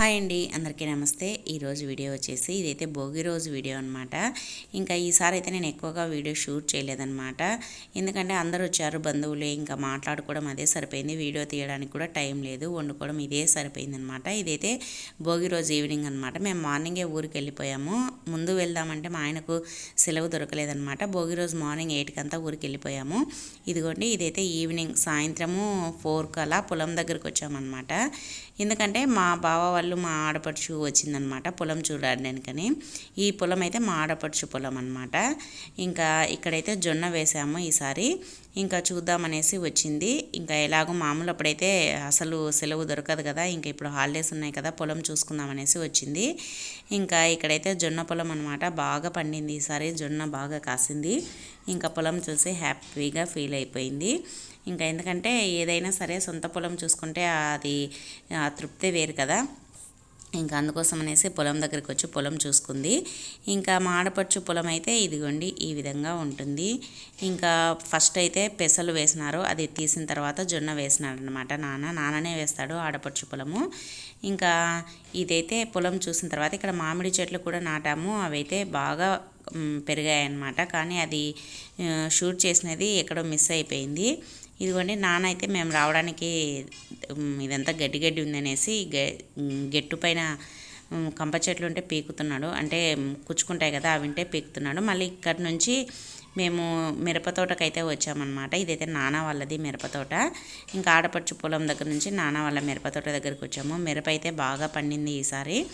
Hi అండి అందరికీ నమస్తే. ఈరోజు వీడియో వచ్చేసి ఇదైతే భోగి రోజు వీడియో అనమాట ఇంకా ఈసారి అయితే నేను ఎక్కువగా వీడియో షూట్ చేయలేదన్నమాట. ఎందుకంటే అందరూ వచ్చారు బంధువులు ఇంకా మాట్లాడుకోవడం అదే సరిపోయింది. వీడియో తీయడానికి కూడా టైం లేదు వండుకోవడం ఇదే సరిపోయింది అనమాట ఇదైతే భోగి రోజు ఈవినింగ్ అనమాట మేము మార్నింగే ఊరికి వెళ్ళిపోయాము. ముందు వెళ్దామంటే మా ఆయనకు సెలవు దొరకలేదనమాట భోగి రోజు మార్నింగ్ ఎయిట్కి అంతా ఊరికి వెళ్ళిపోయాము. ఇదిగోండి ఇదైతే ఈవినింగ్ సాయంత్రము ఫోర్ అలా పొలం దగ్గరికి వచ్చామన్నమాట. ఎందుకంటే మా బావ వాళ్ళు మా ఆడపడుచు వచ్చిందనమాట. పొలం చూడడానికని. ఈ పొలం అయితే మా ఆడపడుచు పొలం అనమాట ఇంకా ఇక్కడైతే జొన్న వేసాము ఈసారి. ఇంకా చూద్దామనేసి వచ్చింది. ఇంకా ఎలాగో మామూలు అప్పుడైతే అసలు సెలవు దొరకదు కదా ఇంకా ఇప్పుడు హాలిడేస్ ఉన్నాయి కదా పొలం చూసుకుందామనేసి వచ్చింది. ఇంకా ఇక్కడైతే జొన్న పొలం అనమాట బాగా పండింది ఈసారి జొన్న బాగా కాసింది. ఇంకా పొలం చూసి హ్యాపీగా ఫీల్ అయిపోయింది. ఇంకా ఎందుకంటే ఏదైనా సరే సొంత పొలం చూసుకుంటే అది తృప్తి వేరు కదా. ఇంకా అందుకోసం అనేసి పొలం దగ్గరికి వచ్చి పొలం చూసుకుంది. ఇంకా మాడపడుచు పొలం అయితే ఇదిగోండి ఈ విధంగా ఉంటుంది. ఇంకా ఫస్ట్ అయితే పెసలు వేసినారు అది తీసిన తర్వాత జొన్న వేసినాడు అనమాట నాన్న. నాన్ననే వేస్తాడు ఆడపడుచు పొలము. ఇంకా ఇదైతే పొలం చూసిన తర్వాత ఇక్కడ మామిడి చెట్లు కూడా నాటాము అవైతే బాగా పెరిగాయన్నమాట. కానీ అది షూట్ చేసినది ఎక్కడో మిస్ అయిపోయింది. ఇదిగోండి నాన్న అయితే మేము రావడానికి ఇదంతా గడ్డి గడ్డి ఉందనేసి గెట్టు పైన కంప చెట్లు ఉంటే పీకుతున్నాడు. అంటే కుచ్చుకుంటాయి కదా అవి ఉంటే పీకుతున్నాడు. మళ్ళీ ఇక్కడి నుంచి మేము మిరపతోటకైతే వచ్చామన్నమాట. ఇదైతే నానా వాళ్ళది మిరపతోట ఇంకా ఆడపడుచు పొలం దగ్గర నుంచి నానా వాళ్ళ మిరపతోట దగ్గరికి వచ్చాము. మిరప అయితే బాగా పండింది ఈసారి.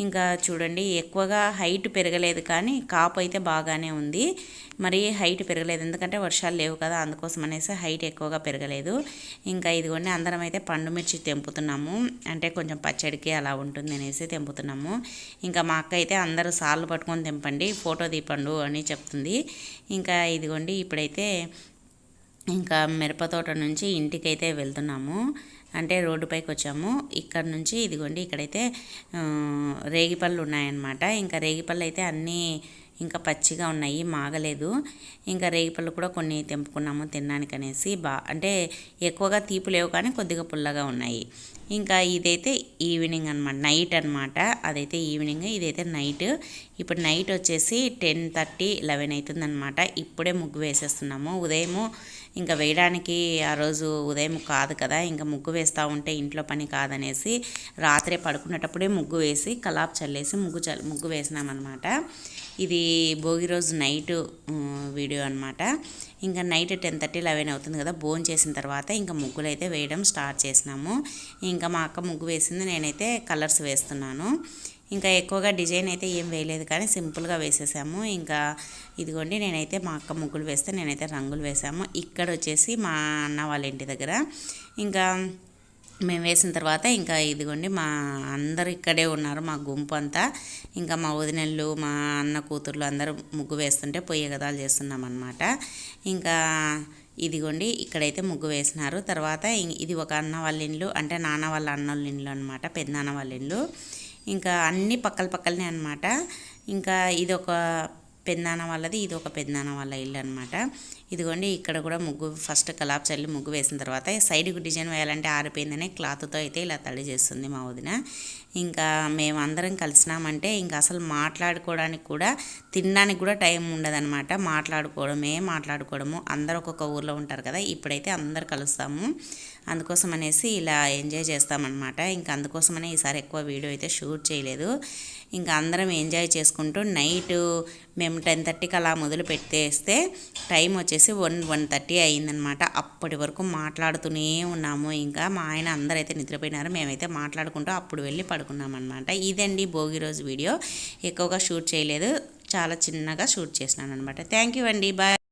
ఇంకా చూడండి ఎక్కువగా హైట్ పెరగలేదు కానీ కాపు అయితే బాగానే ఉంది. మరి హైట్ పెరగలేదు. ఎందుకంటే వర్షాలు లేవు కదా అందుకోసం అనేసి హైట్ ఎక్కువగా పెరగలేదు. ఇంకా ఇదిగోండి అందరం అయితే పండు మిర్చి తెంపుతున్నాము. అంటే కొంచెం పచ్చడికి అలా ఉంటుంది అనేసి తెంపుతున్నాము. ఇంకా మా అక్క అయితే అందరూ సార్లు పట్టుకొని తెంపండి ఫోటో తీపండు అని చెప్తుంది. ఇంకా ఇదిగోండి ఇప్పుడైతే ఇంకా మిరపతోట నుంచి ఇంటికైతే వెళ్తున్నాము. అంటే రోడ్డుపైకి వచ్చాము ఇక్కడ నుంచి ఇదిగోండి ఇక్కడైతే రేగిపళ్ళు ఉన్నాయన్నమాట. ఇంకా రేగిపళ్ళు అయితే అన్నీ ఇంకా పచ్చిగా ఉన్నాయి మాగలేదు. ఇంకా రేగిపళ్ళు కూడా కొన్ని తెంపుకున్నాము తినడానికి అనేసి బా అంటే ఎక్కువగా తీపు లేవు కానీ కొద్దిగా పుల్లగా ఉన్నాయి. ఇంకా ఇదైతే ఈవినింగ్ అనమాట నైట్ అనమాట అదైతే ఈవినింగ్ ఇదైతే నైట్. ఇప్పుడు నైట్ వచ్చేసి టెన్ థర్టీ లెవెన్ అవుతుందనమాట ఇప్పుడే ముగ్గు వేసేస్తున్నాము. ఉదయము ఇంకా వేయడానికి ఆ రోజు ఉదయం కాదు కదా ఇంకా ముగ్గు వేస్తూ ఉంటే ఇంట్లో పని కాదనేసి రాత్రే పడుకునేటప్పుడే ముగ్గు వేసి కలాప్ చల్లేసి ముగ్గు చల్ ముగ్గు వేసినామన్నమాట. ఇది భోగి రోజు నైట్ వీడియో అనమాట ఇంకా నైట్ టెన్ థర్టీ లెవెన్ అవుతుంది కదా భోజనం చేసిన తర్వాత ఇంకా ముగ్గులు అయితే వేయడం స్టార్ట్ చేసినాము. ఇంకా ఇంకా మా అక్క ముగ్గు వేసింది నేనైతే కలర్స్ వేస్తున్నాను. ఇంకా ఎక్కువగా డిజైన్ అయితే ఏం వేయలేదు కానీ సింపుల్గా వేసేసాము. ఇంకా ఇదిగోండి నేనైతే మా అక్క ముగ్గులు వేస్తే నేనైతే రంగులు వేసాము. ఇక్కడ వచ్చేసి మా అన్న వాళ్ళ ఇంటి దగ్గర. ఇంకా మేము వేసిన తర్వాత ఇంకా ఇదిగోండి మా అందరు ఇక్కడే ఉన్నారు మా గుంపు అంతా. ఇంకా మా వదినళ్ళు మా అన్న కూతుర్లు అందరూ ముగ్గు వేస్తుంటే పొయ్యి గదాలు చేస్తున్నాం అనమాట ఇంకా ఇదిగోండి ఇక్కడైతే ముగ్గు వేసినారు. తర్వాత ఇది ఒక అన్న వాళ్ళ ఇండ్లు అంటే నాన్న వాళ్ళ అన్నోళ్ళ ఇండ్లు అనమాట పెద్దనాన్న వాళ్ళ ఇండ్లు. ఇంకా అన్ని పక్కల పక్కలనే అనమాట ఇంకా ఇది ఒక పెద్దనాన్న వాళ్ళది ఇది ఒక పెద్దనాన్న వాళ్ళ ఇల్లు అనమాట ఇదిగోండి ఇక్కడ కూడా ముగ్గు ఫస్ట్ కలాప్ చల్లి ముగ్గు వేసిన తర్వాత సైడ్కి డిజైన్ వేయాలంటే ఆరిపోయిందనే క్లాత్తో అయితే ఇలా తడి చేస్తుంది మా వదిన. ఇంకా మేమందరం కలిసినామంటే ఇంకా అసలు మాట్లాడుకోవడానికి కూడా తినడానికి కూడా టైం ఉండదనమాట మాట్లాడుకోవడమే మాట్లాడుకోవడము. అందరు ఒక్కొక్క ఊర్లో ఉంటారు కదా ఇప్పుడైతే అందరు కలుస్తాము. అందుకోసం అనేసి ఇలా ఎంజాయ్ చేస్తామన్నమాట. ఇంకా అందుకోసమనే ఈసారి ఎక్కువ వీడియో అయితే షూట్ చేయలేదు. ఇంకా అందరం ఎంజాయ్ చేసుకుంటూ నైట్ మేము టెన్ థర్టీకి అలా మొదలు పెట్టేస్తే టైం వచ్చేసి వన్ వన్ థర్టీ అయిందనమాట అప్పటి వరకు మాట్లాడుతూనే ఉన్నాము. ఇంకా మా ఆయన అందరైతే నిద్రపోయినారు. మేమైతే మాట్లాడుకుంటూ అప్పుడు వెళ్ళి పడుకున్నామన్నమాట. ఇదండి భోగి రోజు వీడియో. ఎక్కువగా షూట్ చేయలేదు. చాలా చిన్నగా షూట్ చేసినాను అనమాట థ్యాంక్ యూ అండి. బాయ్.